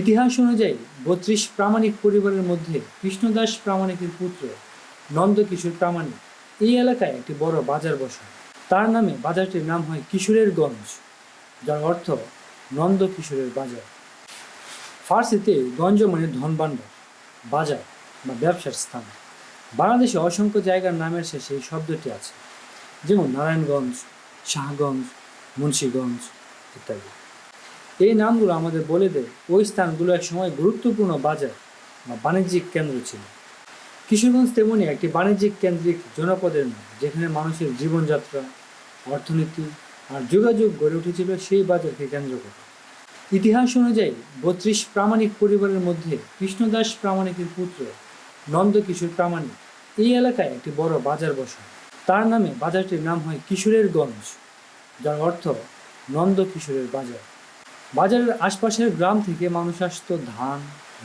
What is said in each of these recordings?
ইতিহাস অনুযায়ী বত্রিশ প্রামাণিক পরিবারের মধ্যে কৃষ্ণদাস প্রামাণিকের পুত্র নন্দকিশোর প্রামাণিক এই এলাকায় একটি বড় বাজার বসে। তার নামে বাজারটির নাম হয় কিশোরের গঞ্জ, যার অর্থ নন্দ কিশোরের বাজার। ফার্সিতে গঞ্জ মানে ধনভাণ্ডার বাজার বা ব্যবসার স্থান। বাংলাদেশে অসংখ্য জায়গার নামের শেষে এই শব্দটি আছে, যেমন নারায়ণগঞ্জ, শাহগঞ্জ, মুন্সীগঞ্জ ইত্যাদি। এই নামগুলো আমাদের বলে দেয়। ওই স্থানগুলো এক সময় গুরুত্বপূর্ণ বাজার বা বাণিজ্যিক কেন্দ্র ছিল। কিশোরগঞ্জ তেমনি একটি বাণিজ্যিক কেন্দ্রিক জনপদের নাম যেখানে মানুষের জীবনযাত্রা, অর্থনীতি আর যোগাযোগ গড়ে উঠেছিল সেই বাজারকে কেন্দ্র করে। ইতিহাস অনুযায়ী বত্রিশ প্রামাণিক পরিবারের মধ্যে কৃষ্ণদাস প্রামাণিকের পুত্র নন্দকিশোর প্রামাণিক এই এলাকায় একটি বড় বাজার বসে। তার নামে বাজারটির নাম হয় কিশোরের গঞ্জ, যার অর্থ নন্দ কিশোরের বাজার। বাজারের আশপাশের গ্রাম থেকে মানুষ আসতো ধান,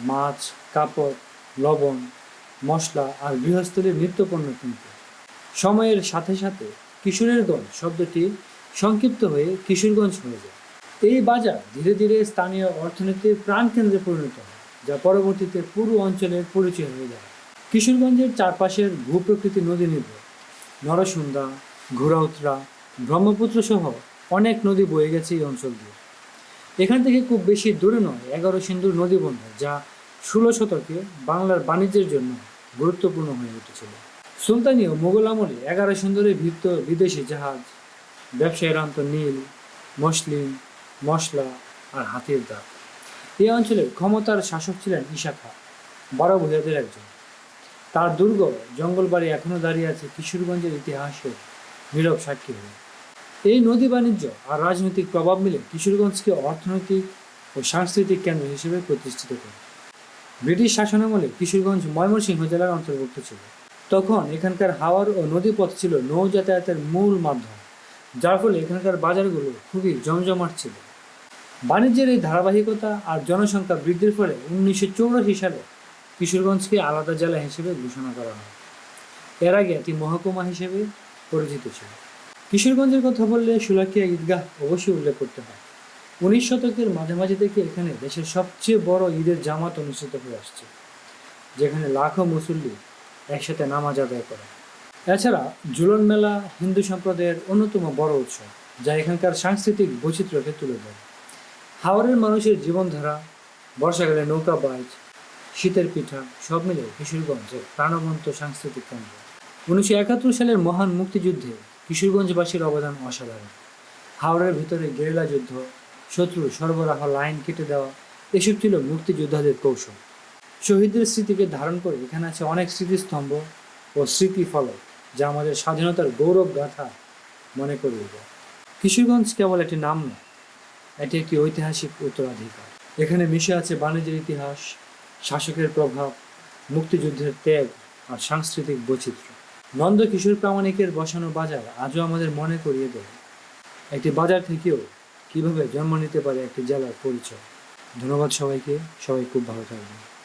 মাছ, কাপড়, লবণ, মশলা আর গৃহস্থলীর নিত্যপণ্য কিনতে। সময়ের সাথে সাথে কিশোরের গঞ্জ শব্দটি সংক্ষিপ্ত হয়ে কিশোরগঞ্জ হয়ে যায়। এই বাজার ধীরে ধীরে স্থানীয় অর্থনীতির প্রাণকেন্দ্রে পরিণত হয়, যা পরবর্তীতে পুরো অঞ্চলের পরিচয় হয়ে যায়। কিশোরগঞ্জের চারপাশের ভূপ্রকৃতি নদী নির্ভর। নরসুন্দা, ঘোড়াউতরা ব্রহ্মপুত্র সহ অনেক নদী বয়ে গেছে এই অঞ্চল দিয়ে। এখান থেকে খুব বেশি দূরে নয়, এগারো সিন্ধুর নদী বন্ধ যা ষোলো শতকে বাংলার বাণিজ্যের জন্য গুরুত্বপূর্ণ হয়ে উঠেছিল। সুলতানি ও মোগল আমলে এগারো সুন্দরের ভিত্ত বিদেশি জাহাজ, ব্যবসায়ীর আন্ত নীল, মসলিন, মশলা আর হাতির দাগ। এই অঞ্চলের ক্ষমতার শাসক ছিলেন ঈশা খাঁ বারো ভূজাদের একজন। তার দুর্গ, জঙ্গলবাড়ি এখনও দাঁড়িয়ে আছে কিশোরগঞ্জের ইতিহাসের নীরব সাক্ষী হয়ে। এই নদী বাণিজ্য আর রাজনৈতিক প্রভাব মিলে কিশোরগঞ্জকে অর্থনৈতিক ও সাংস্কৃতিক কেন্দ্র হিসেবে প্রতিষ্ঠিত করে। ব্রিটিশ শাসনামলে কিশোরগঞ্জ ময়মনসিংহ জেলার অন্তর্ভুক্ত ছিল। তখন এখানকার হাওয়ার ও নদীপথ ছিল নৌ যাতায়াতের মূল মাধ্যম, যার ফলে এখানকার বাজারগুলো খুবই জমজমাট ছিল। বাণিজ্যের এই ধারাবাহিকতা আর জনসংখ্যা বৃদ্ধির ফলে উনিশশো চৌরাশি সালে কিশোরগঞ্জকে আলাদা জেলা হিসেবে ঘোষণা করা হয়। এর আগে এটি মহকুমা হিসেবে পরিচিত ছিল। কিশোরগঞ্জের কথা বললে সুলাকিয়া ঈদগাহ অবশ্যই উল্লেখ করতে হয়। উনিশ শতকের মাঝামাঝি থেকে এখানে দেশের সবচেয়ে বড় ঈদের জামাত অনুষ্ঠিত হয়ে আসছে, যেখানে লাখো মুসল্লি একসাথে নামাজ আদায় করে এছাড়া জুলন মেলা হিন্দু সম্প্রদায়ের অন্যতম বড় উৎসব, যা এখানকার সাংস্কৃতিক বৈচিত্র্যকে তুলে ধরে। হাওড়ের মানুষের জীবনধারা, বর্ষাকালে নৌকা বাইচ, শীতের পিঠা, সব মিলে কিশোরগঞ্জের প্রাণবন্ত সাংস্কৃতিক কেন্দ্র। উনিশশো একাত্তর সালের মহান মুক্তিযুদ্ধে কিশোরগঞ্জবাসীর অবদান অসাধারণ। হাওড়ের ভিতরে গেরিলা যুদ্ধ শত্রু সরবরাহ লাইন কেটে দেওয়া, এসব ছিল মুক্তিযোদ্ধাদের কৌশল। শহীদদের স্মৃতিকে ধারণ করে এখানে আছে অনেক স্মৃতিস্তম্ভ ও স্মৃতি ফলক যা আমাদের স্বাধীনতার গৌরব গাথা মনে করিয়ে দেয়। কিশোরগঞ্জ কেবল একটি নাম নয়, এটি একটি ঐতিহাসিক উত্তরাধিকার। এখানে মিশে আছে বাণিজ্যের ইতিহাস, শাসকের প্রভাব, মুক্তিযুদ্ধের ত্যাগ আর সাংস্কৃতিক বৈচিত্র্য। নন্দ কিশোর প্রামাণিকের বসানো বাজার আজও আমাদের মনে করিয়ে দেয়। একটি বাজার থেকেও কীভাবে জন্ম নিতে পারে একটি জেলার পরিচয়। ধন্যবাদ সবাইকে। সবাই খুব ভালো থাকবেন।